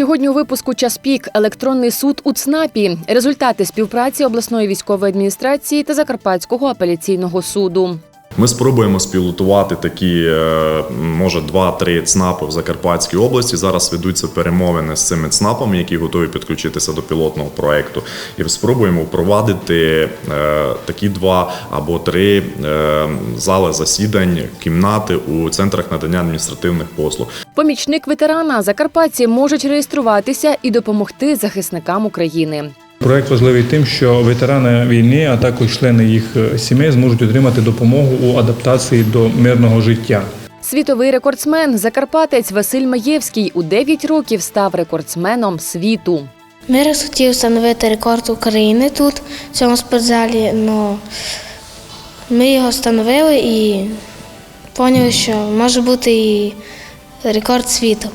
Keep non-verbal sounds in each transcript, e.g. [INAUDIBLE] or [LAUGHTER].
Сьогодні у випуску час пік електронний суд у ЦНАПі. Результати співпраці обласної військової адміністрації та Закарпатського апеляційного суду. Ми спробуємо спілотувати такі, е, може, два-три ЦНАПи в Закарпатській області. Зараз ведуться перемовини з цими ЦНАПами, які готові підключитися до пілотного проекту. І спробуємо впровадити е, такі два або три е, зали засідань, кімнати у центрах надання адміністративних послуг. Помічник ветерана закарпатці можуть реєструватися і допомогти захисникам України. Проект важливий тим, що ветерани війни, а також члени їх е, сімей зможуть отримати допомогу у адаптації до мирного життя. Світовий рекордсмен закарпатець Василь Маєвський у 9 років став рекордсменом світу. Ми раз хотіли встановити рекорд України тут, в цьому спортзалі, але ми його встановили і поняли, що може бути і рекорд світу.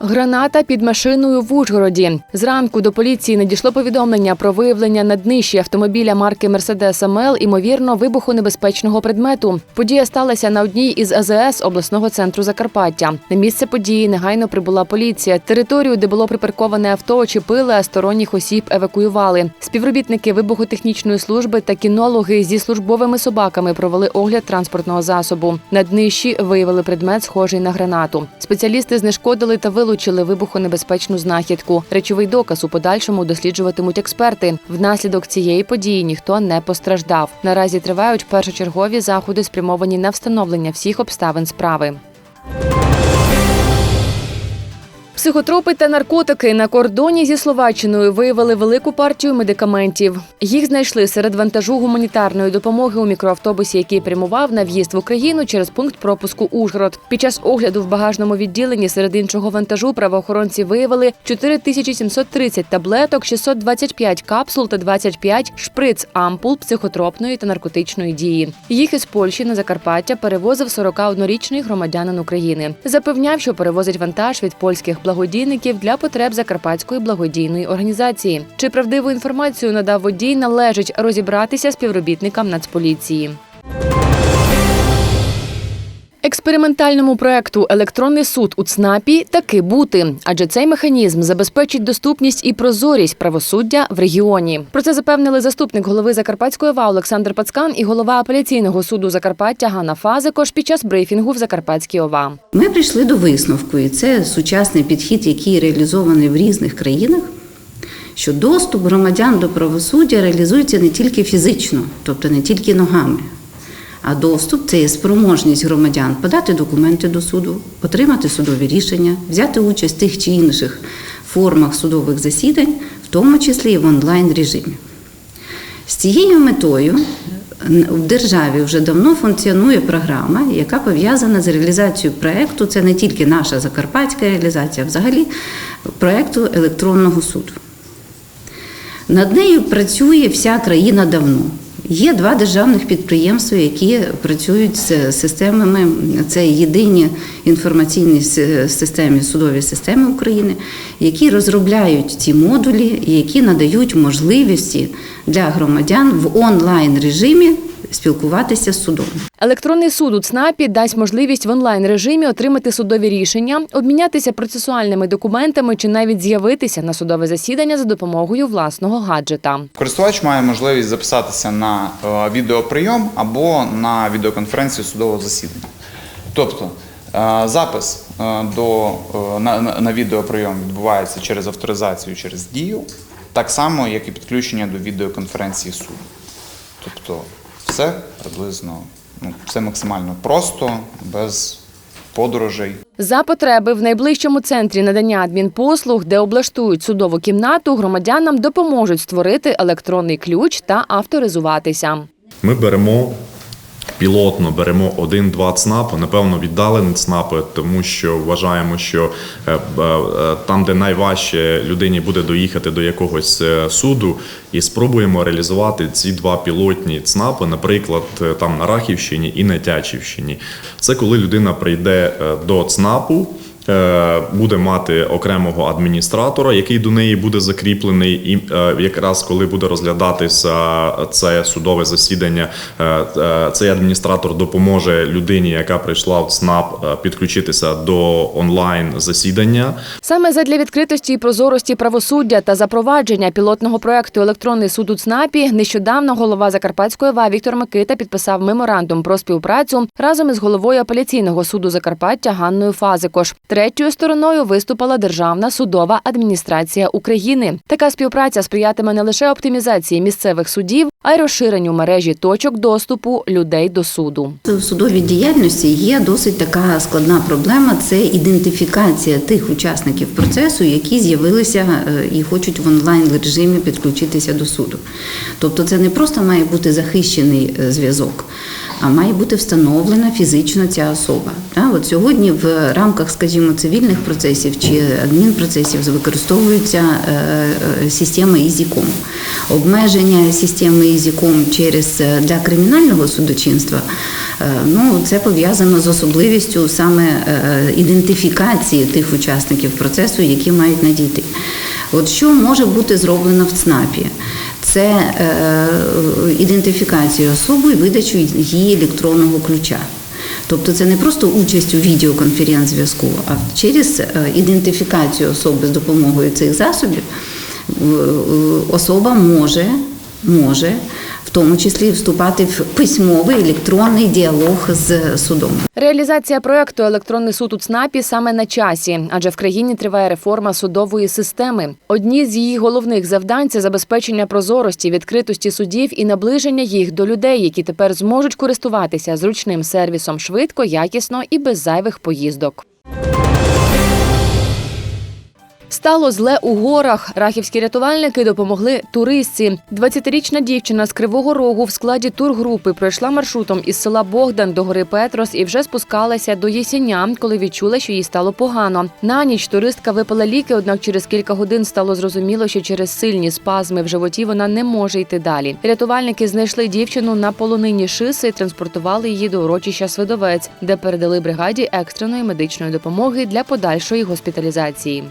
Граната під машиною в Ужгороді. Зранку до поліції надійшло повідомлення про виявлення на днищі автомобіля марки Мерседес АМЛ, імовірно, вибухонебезпечного предмету. Подія сталася на одній із АЗС обласного центру Закарпаття. На місце події негайно прибула поліція. Територію, де було припарковане авто, очепили, а сторонніх осіб евакуювали. Співробітники вибухотехнічної служби та кінологи зі службовими собаками провели огляд транспортного засобу. На днищі виявили предмет, схожий на гранату. Спеціалісти знешкодили та вилучили вибухонебезпечну знахідку. Речовий доказ у подальшому досліджуватимуть експерти. Внаслідок цієї події ніхто не постраждав. Наразі тривають першочергові заходи, спрямовані на встановлення всіх обставин справи. Психотропи та наркотики на кордоні зі Словаччиною виявили велику партію медикаментів. Їх знайшли серед вантажу гуманітарної допомоги у мікроавтобусі, який прямував на в'їзд в Україну через пункт пропуску Ужгород. Під час огляду в багажному відділенні серед іншого вантажу правоохоронці виявили 4730 таблеток, 625 капсул та 25 шприц ампул психотропної та наркотичної дії. Їх із Польщі на Закарпаття перевозив 41-річний громадянин України. Запевняв, що перевозить вантаж від польських благодійників для потреб Закарпатської благодійної організації. Чи правдиву інформацію надав водій, належить розібратися співробітникам Нацполіції. Експериментальному проекту Електронний суд у ЦНАПі таки бути, адже цей механізм забезпечить доступність і прозорість правосуддя в регіоні. Про це запевнили заступник голови Закарпатської ОВА Олександр Пацкан і голова апеляційного суду Закарпаття Ганна Фазикош під час брифінгу в Закарпатській ОВА. Ми прийшли до висновку, і це сучасний підхід, який реалізований в різних країнах. Що доступ громадян до правосуддя реалізується не тільки фізично, тобто не тільки ногами, а доступ це є спроможність громадян подати документи до суду, отримати судові рішення, взяти участь в тих чи інших формах судових засідань, в тому числі і в онлайн режимі. З цією метою в державі вже давно функціонує програма, яка пов'язана з реалізацією проєкту. Це не тільки наша закарпатська реалізація, а взагалі проєкту електронного суду. Над нею працює вся країна давно. Є два державних підприємства, які працюють з системами. Це єдині інформаційні системи, судові системи України, які розробляють ці модулі, які надають можливості для громадян в онлайн режимі спілкуватися з судом. Електронний суд у ЦНАПі дасть можливість в онлайн режимі отримати судові рішення, обмінятися процесуальними документами чи навіть з'явитися на судове засідання за допомогою власного гаджета. Користувач має можливість записатися на е, відеоприйом або на відеоконференцію судового засідання. Тобто е, запис е, до, на, на, на відеоприйом відбувається через авторизацію, через дію, так само, як і підключення до відеоконференції суду. Тобто все приблизно, ну, все максимально просто, без подорожей. За потреби в найближчому центрі надання адмінпослуг, де облаштують судову кімнату, громадянам допоможуть створити електронний ключ та авторизуватися. Ми беремо пілотно, беремо один-два ЦНАПи, напевно, віддалені ЦНАПи, тому що вважаємо, що е, е, там, де найважче людині буде доїхати до якогось е, суду, і спробуємо реалізувати ці два пілотні ЦНАПи, наприклад, там на Рахівщині і на Тячівщині. Це коли людина прийде до ЦНАПу. Е, буде мати окремого адміністратора, який до неї буде закріплений, і е, якраз коли буде розглядатися це судове засідання, е, цей адміністратор допоможе людині, яка прийшла в ЦНАП, е, підключитися до онлайн засідання. Саме задля відкритості і прозорості правосуддя та запровадження пілотного проекту Електронний суд у ЦНАПі нещодавно голова Закарпатської ОВА Віктор Микита підписав меморандум про співпрацю разом із головою апеляційного суду Закарпаття Ганною Фазикош. Третьою стороною виступила Державна судова адміністрація України. Така співпраця сприятиме не лише оптимізації місцевих судів, а й розширенню мережі точок доступу людей до суду. В судовій діяльності є досить така складна проблема це ідентифікація тих учасників процесу, які з'явилися е, і хочуть в онлайн режимі підключитися до суду. Тобто це не просто має бути захищений е, зв'язок, а має бути встановлена фізично ця особа. От сьогодні в рамках, скажімо, цивільних процесів чи адмінпроцесів використовується е, е, система EasyCom. Обмеження системи EasyCom через е, для кримінального судочинства. Ну, це пов'язано з особливістю саме ідентифікації тих учасників процесу, які мають надійти. От що може бути зроблено в ЦНАПі? Це е, ідентифікація особи і видачу її електронного ключа. Тобто це не просто участь у відеоконференц-зв'язку, а через е, ідентифікацію особи з допомогою цих засобів е, особа може, може тому числі вступати в письмовий електронний діалог з судом. Реалізація проекту Електронний суд у ЦНАПі саме на часі, адже в країні триває реформа судової системи. Одні з її головних завдань це забезпечення прозорості, відкритості судів і наближення їх до людей, які тепер зможуть користуватися зручним сервісом швидко, якісно і без зайвих поїздок. Стало зле у горах. Рахівські рятувальники допомогли туристці. 20-річна дівчина з Кривого Рогу в складі тургрупи пройшла маршрутом із села Богдан до гори Петрос і вже спускалася до Єсеня, коли відчула, що їй стало погано. На ніч туристка випила ліки, однак через кілька годин стало зрозуміло, що через сильні спазми в животі вона не може йти далі. Рятувальники знайшли дівчину на полонині шиси і транспортували її до урочища Свидовець, де передали бригаді екстреної медичної допомоги для подальшої госпіталізації.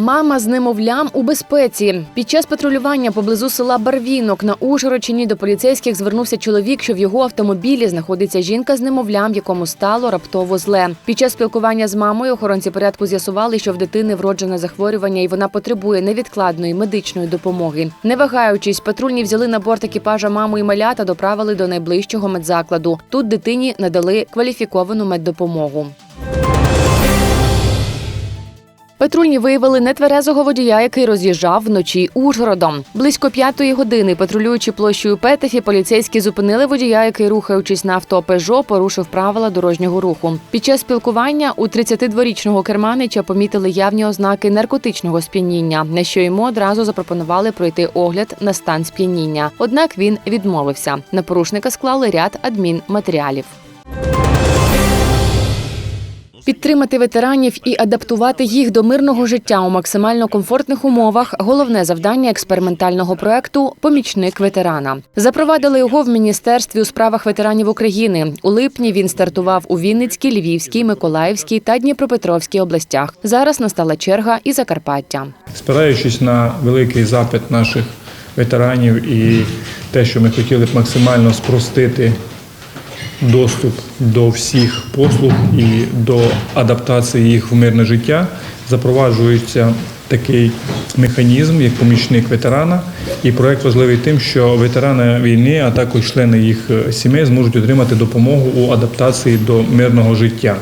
Мама з немовлям у безпеці. Під час патрулювання поблизу села Барвінок на Ужгородчині до поліцейських звернувся чоловік, що в його автомобілі знаходиться жінка з немовлям, якому стало раптово зле. Під час спілкування з мамою охоронці порядку з'ясували, що в дитини вроджене захворювання і вона потребує невідкладної медичної допомоги. Не вагаючись, патрульні взяли на борт екіпажа маму і маля та доправили до найближчого медзакладу. Тут дитині надали кваліфіковану меддопомогу. Патрульні виявили нетверезого водія, який роз'їжджав вночі Ужгородом. Близько п'ятої години, патрулюючи площею Петефі, поліцейські зупинили водія, який, рухаючись на авто Пежо, порушив правила дорожнього руху. Під час спілкування у 32-річного керманича помітили явні ознаки наркотичного сп'яніння, на що йому одразу запропонували пройти огляд на стан сп'яніння. Однак він відмовився. На порушника склали ряд адмінматеріалів. Підтримати ветеранів і адаптувати їх до мирного життя у максимально комфортних умовах головне завдання експериментального проекту Помічник ветерана. Запровадили його в міністерстві у справах ветеранів України. У липні він стартував у Вінницькій, Львівській, Миколаївській та Дніпропетровській областях. Зараз настала черга і Закарпаття. Спираючись на великий запит наших ветеранів і те, що ми хотіли б максимально спростити доступ до всіх послуг і до адаптації їх в мирне життя, запроваджується такий механізм, як помічник ветерана. І проект важливий тим, що ветерани війни, а також члени їх е, сімей зможуть отримати допомогу у адаптації до мирного життя.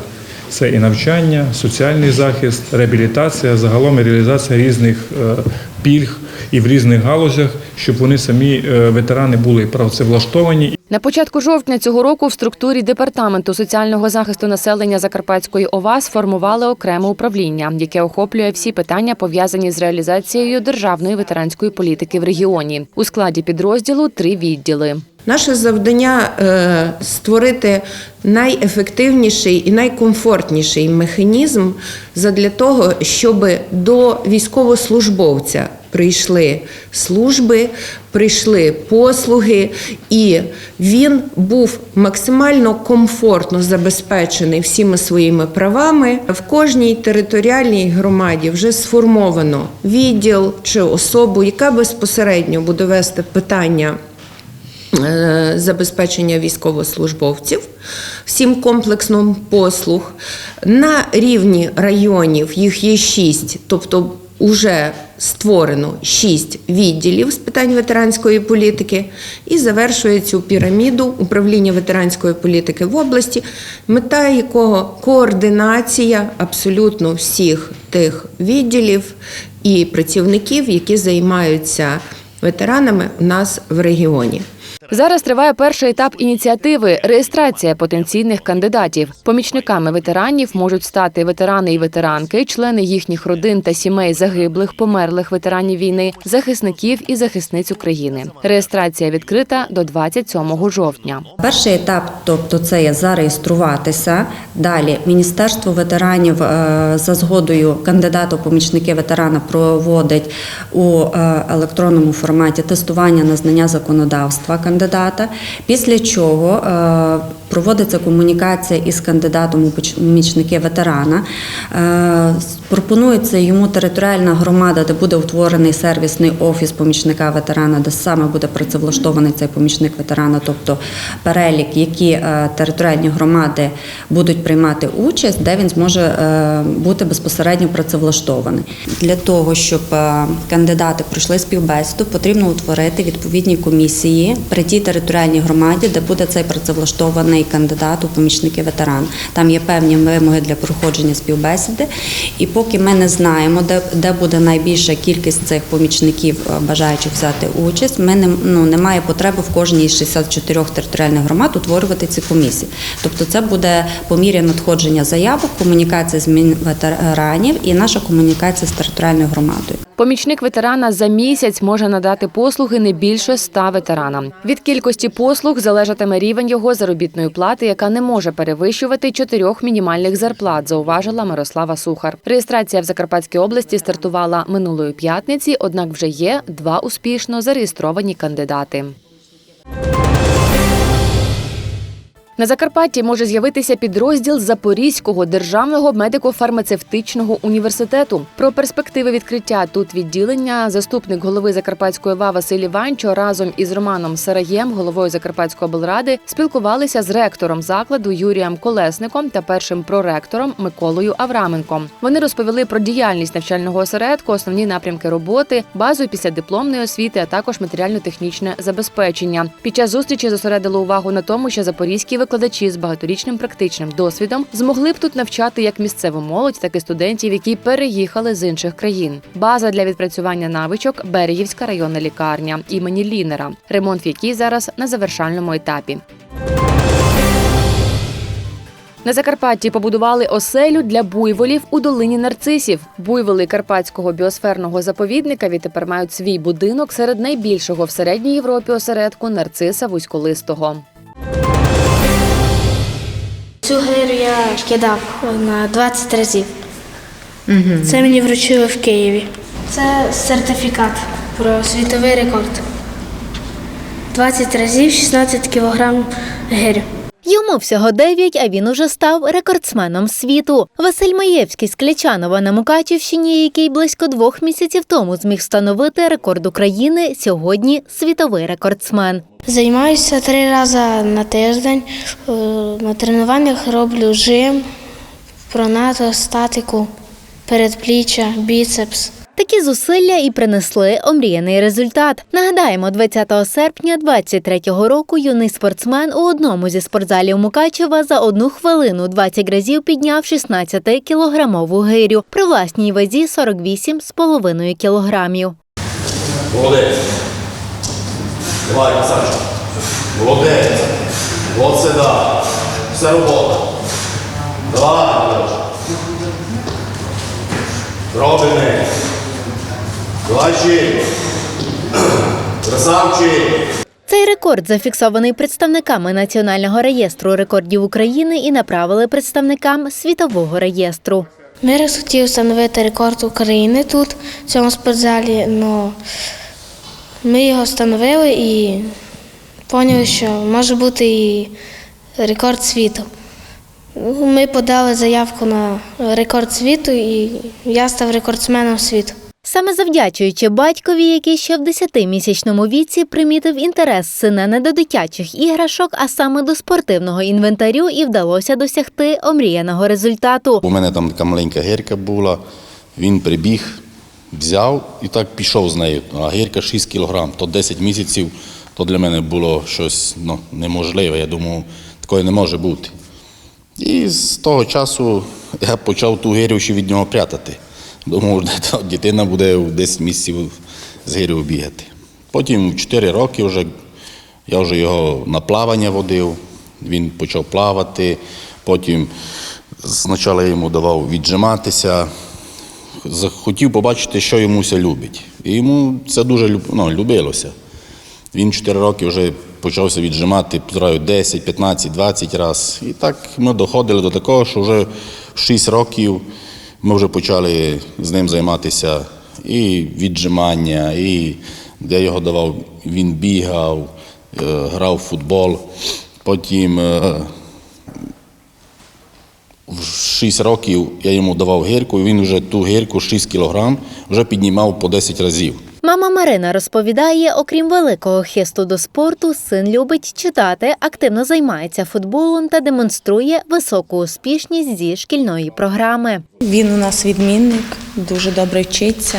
Це і навчання, соціальний захист, реабілітація, загалом і реалізація різних е, пільг і в різних галузях, щоб вони самі е, ветерани були працевлаштовані На початку жовтня цього року в структурі департаменту соціального захисту населення Закарпатської ОВА сформували окреме управління, яке охоплює всі питання пов'язані з реалізацією державної ветеранської політики в регіоні. У складі підрозділу три відділи. Наше завдання е, створити найефективніший і найкомфортніший механізм задля того, щоб до військовослужбовця прийшли служби, прийшли послуги, і він був максимально комфортно забезпечений всіми своїми правами. В кожній територіальній громаді вже сформовано відділ чи особу, яка безпосередньо буде вести питання забезпечення військовослужбовців, всім комплексом послуг. На рівні районів їх є шість, тобто вже створено шість відділів з питань ветеранської політики і завершує цю піраміду управління ветеранської політики в області, мета якого координація абсолютно всіх тих відділів і працівників, які займаються ветеранами у нас в регіоні. Зараз триває перший етап ініціативи реєстрація потенційних кандидатів. Помічниками ветеранів можуть стати ветерани і ветеранки, члени їхніх родин та сімей загиблих, померлих ветеранів війни, захисників і захисниць України. Реєстрація відкрита до 27 жовтня. Перший етап, тобто це є зареєструватися. Далі Міністерство ветеранів е, за згодою кандидата у помічники ветерана проводить у е, електронному форматі тестування на знання законодавства кандидата. Після чого е, проводиться комунікація із кандидатом у помічники ветерана. Е, Пропонується йому територіальна громада, де буде утворений сервісний офіс помічника ветерана, де саме буде працевлаштований цей помічник ветерана, тобто перелік, які е, територіальні громади будуть приймати участь, де він зможе бути безпосередньо працевлаштований. Для того, щоб кандидати пройшли співбесіду, потрібно утворити відповідні комісії при тій територіальній громаді, де буде цей працевлаштований кандидат у помічники ветеран. Там є певні вимоги для проходження співбесіди. І поки ми не знаємо, де, де буде найбільша кількість цих помічників, е, бажаючих взяти участь, ми не ну немає потреби в кожній із 64 територіальних громад утворювати ці комісії. Тобто, це буде по мірі надходження заявок, комунікація з ветеранів і наша комунікація з територіальною громадою. Помічник ветерана за місяць може надати послуги не більше 100 ветеранам. Від кількості послуг залежатиме рівень його заробітної плати, яка не може перевищувати чотирьох мінімальних зарплат, зауважила Мирослава Сухар. Реєстрація в Закарпатській області стартувала минулої п'ятниці, однак вже є два успішно зареєстровані кандидати. На Закарпатті може з'явитися підрозділ Запорізького державного медико-фармацевтичного університету. Про перспективи відкриття тут відділення заступник голови Закарпатської ва Василь Іванчо разом із Романом Сараєм, головою Закарпатської облради, спілкувалися з ректором закладу Юрієм Колесником та першим проректором Миколою Авраменком. Вони розповіли про діяльність навчального осередку, основні напрямки роботи, базу післядипломної освіти, а також матеріально-технічне забезпечення. Під час зустрічі зосередили увагу на тому, що запорізькі викладачі з багаторічним практичним досвідом змогли б тут навчати як місцеву молодь, так і студентів, які переїхали з інших країн. База для відпрацювання навичок Берегівська районна лікарня імені Лінера, ремонт в якій зараз на завершальному етапі. На Закарпатті побудували оселю для буйволів у долині нарцисів. Буйволи Карпатського біосферного заповідника відтепер мають свій будинок серед найбільшого в середній Європі осередку нарциса вузьколистого. Цю гирю я кидав на 20 разів. Це мені вручили в Києві. Це сертифікат про світовий рекорд. 20 разів 16 кілограм гирю. Йому всього 9, а він уже став рекордсменом світу. Василь Маєвський з Клячанова на Мукачівщині, який близько двох місяців тому зміг встановити рекорд України, сьогодні світовий рекордсмен. Займаюся три рази на тиждень. Е, На тренуваннях роблю жим, пронато, статику, передпліччя, біцепс. Такі зусилля і принесли омріяний результат. Нагадаємо, 20 серпня 23-го року юний спортсмен у одному зі спортзалів Мукачева за одну хвилину 20 разів підняв 16-кілограмову гирю при власній вазі 48,5 кілограмів. Молодець. Давай, красавчик. Молодець. От сюди. Все робота. Давай. Робимо. Ще. Красавчик. Цей рекорд зафіксований представниками Національного реєстру рекордів України і направили представникам світового реєстру. Мирис хотів встановити рекорд України тут, в цьому спортзалі, але ми його встановили і поняли, що може бути і рекорд світу. Ми подали заявку на рекорд світу, і я став рекордсменом світу. Саме завдячуючи батькові, який ще в 10-місячному віці примітив інтерес сина не до дитячих іграшок, а саме до спортивного інвентарю, і вдалося досягти омріяного результату. У мене там така маленька гірка була, він прибіг, взяв і так пішов з нею. А гірка 6 кілограм, то 10 місяців, то для мене було щось ну, неможливе. Я думав, такого не може бути. І з того часу я почав ту гирю ще від нього прятати. Думав, [LAUGHS] дитина буде в 10 місяців з гирю бігати. Потім в 4 роки вже я вже його на плавання водив, він почав плавати, потім спочатку йому давав віджиматися, захотів побачити, що йому все любить. І йому це дуже ну, любилося. Він 4 роки вже почався віджимати позираю, 10, 15, 20 разів. І так ми доходили до такого, що вже 6 років ми вже почали з ним займатися і віджимання, і я його давав, він бігав, е, грав в футбол. Потім е, в 6 років я йому давав гірку, і він вже ту гірку 6 кілограм вже піднімав по 10 разів. Мама Марина розповідає, окрім великого хисту до спорту, син любить читати, активно займається футболом та демонструє високу успішність зі шкільної програми. Він у нас відмінник, дуже добре вчиться.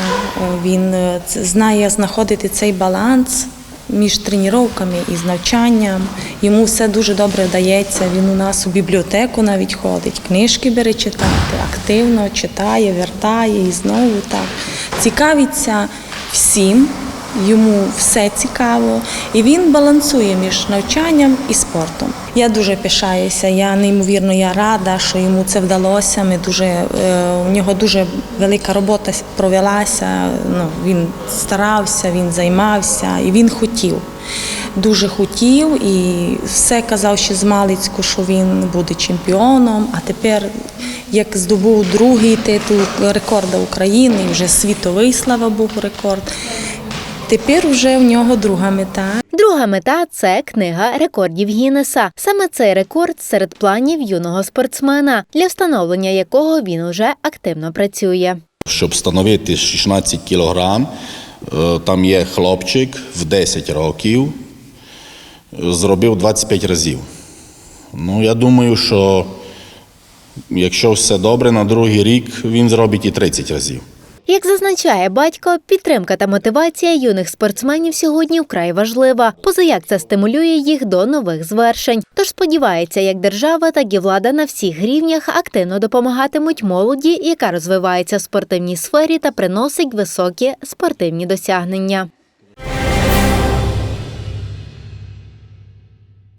Він е, знає знаходити цей баланс між тренуваннями і навчанням. Йому все дуже добре вдається. Він у нас у бібліотеку навіть ходить, книжки бере читати, активно читає, вертає і знову так. Цікавиться всім. Йому все цікаво, і він балансує між навчанням і спортом. Я дуже пишаюся. Я неймовірно я рада, що йому це вдалося. Ми дуже е, у нього дуже велика робота провелася. Ну він старався, він займався і він хотів. Дуже хотів і все казав ще з Малицьку, що він буде чемпіоном. А тепер, як здобув другий титул рекорда України, вже світовий, слава Богу, рекорд. Тепер вже в нього друга мета. Друга мета це книга рекордів Гіннеса. Саме цей рекорд серед планів юного спортсмена, для встановлення якого він уже активно працює. Щоб встановити 16 кілограм, е, там є хлопчик в 10 років, е, зробив 25 разів. Ну, я думаю, що якщо все добре, на другий рік він зробить і 30 разів. Як зазначає батько, підтримка та мотивація юних спортсменів сьогодні вкрай важлива, позаяк це стимулює їх до нових звершень. Тож сподівається, як держава, так і влада на всіх рівнях активно допомагатимуть молоді, яка розвивається в спортивній сфері та приносить високі спортивні досягнення.